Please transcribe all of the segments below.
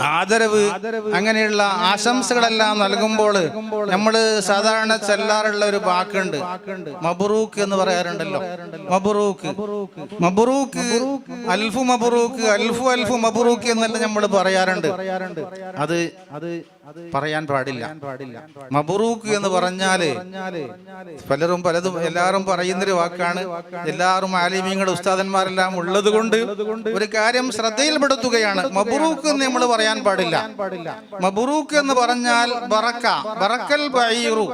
ആദരവ് അങ്ങനെയുള്ള ആശംസകളെല്ലാം നൽകുമ്പോൾ നമ്മൾ സാധാരണ ചെല്ലാറുള്ള ഒരു വാക്കുണ്ട്. മബറൂക്ക് എന്ന് പറയാറുണ്ടല്ലോ. മബറൂക്ക്. മബറൂക്ക്. അൽഫു മബറൂക്ക്. അൽഫു അൽഫു മബറൂക്ക് എന്നല്ല നമ്മൾ പറയാറുണ്ട്. അത് അത് പറയാൻ പാടില്ല. മബറൂക്ക് എന്ന് പറഞ്ഞാൽ പലരും പലതും എല്ലാവരും പറയുന്നൊരു വാക്കാണ്. എല്ലാവരും ആലിമീങ്ങളുടെ ഉസ്താദന്മാരെല്ലാം ഉള്ളത് കൊണ്ട് ഒരു കാര്യം ശ്രദ്ധയിൽപ്പെടുത്തുകയാണ് മബറൂക്ക് എന്ന് നമ്മൾ പറയാൻ പാടില്ല. മബറൂക്ക് എന്ന് പറഞ്ഞാൽ ബറക്ക. ബറക്കൽ ബൈറു.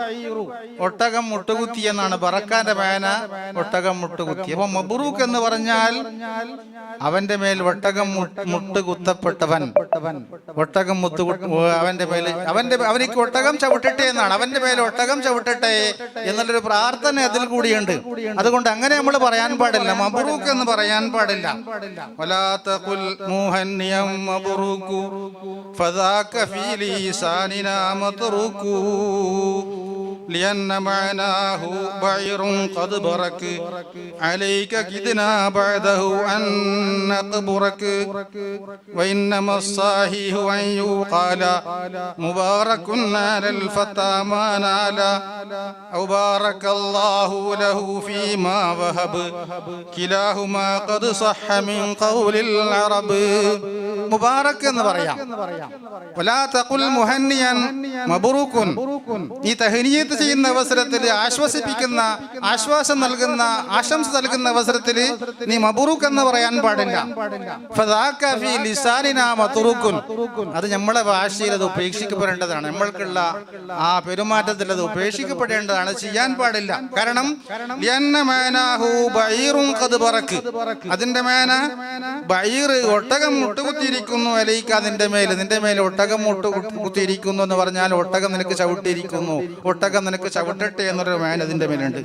ഒട്ടകം മുട്ടുകുത്തി എന്നാണ്. ബറക്കാന്റെ മേന ഒട്ടകം മുട്ടുകുത്തി. അപ്പൊ മബറൂക്ക് എന്ന് പറഞ്ഞാൽ അവന്റെ മേൽ ഒട്ടകം മുട്ടുകുത്തപ്പെട്ടവൻ. മുട്ട് കുത്തപ്പെട്ടവൻ ഒട്ടകം മുത്തു അവന്റെ മേൽ അവന്റെ അവനിക്ക് ഒട്ടകം ചവിട്ടട്ടെ എന്നാണ്. അവന്റെ മേലെ ഒട്ടകം ചവിട്ടട്ടെ എന്നുള്ളൊരു പ്രാർത്ഥന അതിൽ കൂടിയുണ്ട്. അതുകൊണ്ട് അങ്ങനെ നമ്മൾ പറയാൻ പാടില്ല. മബറൂക്ക് എന്ന് പറയാൻ പാടില്ല. ഫദാക لأن معناه بعير قد برك عليك كدنا بعده أن نقبرك وإنما الصحيح أن يقال مبارك نال الفتى ما نال أو بارك الله له فيما وهب كلاهما قد صح من قول العرب മുബാറക് എന്ന് പറയാം വലാ തഖുൽ മുഹന്നിയൻ മബ്റൂക്കുൻ ഈ തഹ്നിയത്ത് ചെയ്യുന്ന അവസരത്തിൽ ആശ്വസിപ്പിക്കുന്ന ആശ്വാസം നൽകുന്ന ആശംസ നൽകുന്ന അവസരത്തിൽ നീ മബുറുക്ക് എന്ന് പറയാൻ പാടില്ല. അത് നമ്മളെ ഭാഷയിൽ അത് ഉപേക്ഷിക്കപ്പെടേണ്ടതാണ്. നമ്മൾക്കുള്ള ആ പെരുമാറ്റത്തിൽ അത് ഉപേക്ഷിക്കപ്പെടേണ്ടതാണ്. ചെയ്യാൻ പാടില്ല. കാരണം അതിന്റെ മേന ബൈർ ഒട്ടകം മുട്ടുകുത്തിയിരിക്കുന്നു അലയിക്ക് അതിന്റെ മേൽ. നിന്റെ മേൽ ഒട്ടകം മുട്ടുകുത്തിയിരിക്കുന്നു എന്ന് പറഞ്ഞാൽ ഒട്ടകം നിനക്ക് ചവിട്ടിയിരിക്കുന്നു. ഒട്ടകം നിനക്ക് ചവിട്ടട്ടെ എന്നൊരു മേൻ അതിന്റെ മേലുണ്ട്.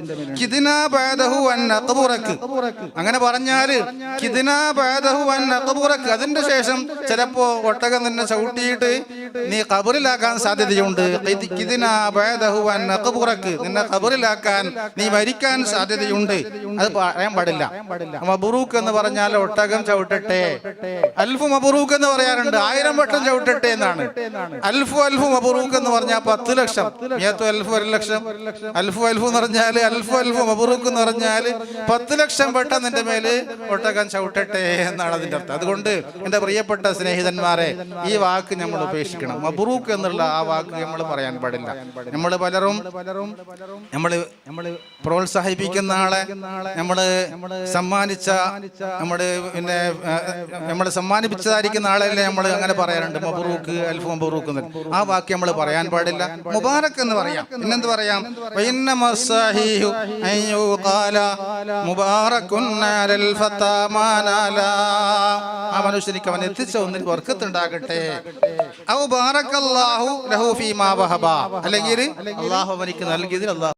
അങ്ങനെ പറഞ്ഞാൽ അതിന്റെ ശേഷം ചിലപ്പോ ഒട്ടകം നിന്നെ ചവിട്ടിയിട്ട് നീ കബറിലാക്കാൻ സാധ്യതയുണ്ട്. നിന്നെ കബറിലാക്കാൻ നീ മരിക്കാൻ സാധ്യതയുണ്ട്. അത് പറയാൻ പാടില്ല. മബുറൂക്ക് എന്ന് പറഞ്ഞാൽ ഒട്ടകം ചവിട്ടട്ടെ. അൽഫു മബുറൂക്ക് എന്ന് പറയാറുണ്ട്. ആയിരം വട്ടം ചവിട്ടട്ടെ എന്നാണ്. അൽഫു അൽഫു മബുറൂക്ക് എന്ന് പറഞ്ഞാൽ പത്ത് ലക്ഷം. അൽഫു ഒരു ലക്ഷം. അൽഫു അൽഫു എന്ന് പറഞ്ഞാൽ അൽഫു അൽഫു മബുറൂക്ക് എന്ന് പറഞ്ഞാൽ പത്ത് ലക്ഷം വട്ടം നിന്റെ മേൽ ഒട്ടകം ചവിട്ടട്ടെ എന്നാണ് അതിന്റെ അർത്ഥം. അതുകൊണ്ട് എന്റെ പ്രിയപ്പെട്ട സ്നേഹിതന്മാരെ ഈ വാക്ക് നമ്മൾ ഉപേക്ഷിക്കണം. ഉപയോഗിക്കണം മബ്രൂക്ക് എന്നുള്ള ആ വാക്ക് നമ്മൾ പറയാൻ പാടില്ല. നമ്മൾ പലരും പലരും നമ്മൾ നമ്മൾ പ്രോത്സാഹിപ്പിക്കുന്ന ആളെ നമ്മൾ സമ്മാനിച്ച നമ്മൾ പിന്നെ നമ്മൾ സമ്മാനിപ്പിച്ചതായിരിക്കുന്ന ആളല്ലേ നമ്മൾ അങ്ങനെ പറയാറുണ്ട്. മബ്രൂക്ക് അൽഫ് മബ്രൂക്ക് ആ വാക്ക് നമ്മൾ പറയാൻ പാടില്ല. മുബാരക്ക് എന്ന് പറയാം. പിന്നെന്ത് പറയാം? ആ മനുഷ്യനിക്ക് അവൻ എത്തിച്ച ഒന്നിൽ വർക്കത്തുണ്ടാകട്ടെ. ഔ അല്ലെങ്കിൽ അള്ളാഹു അവനിക്ക് നൽകിയതിൽ അള്ളാഹു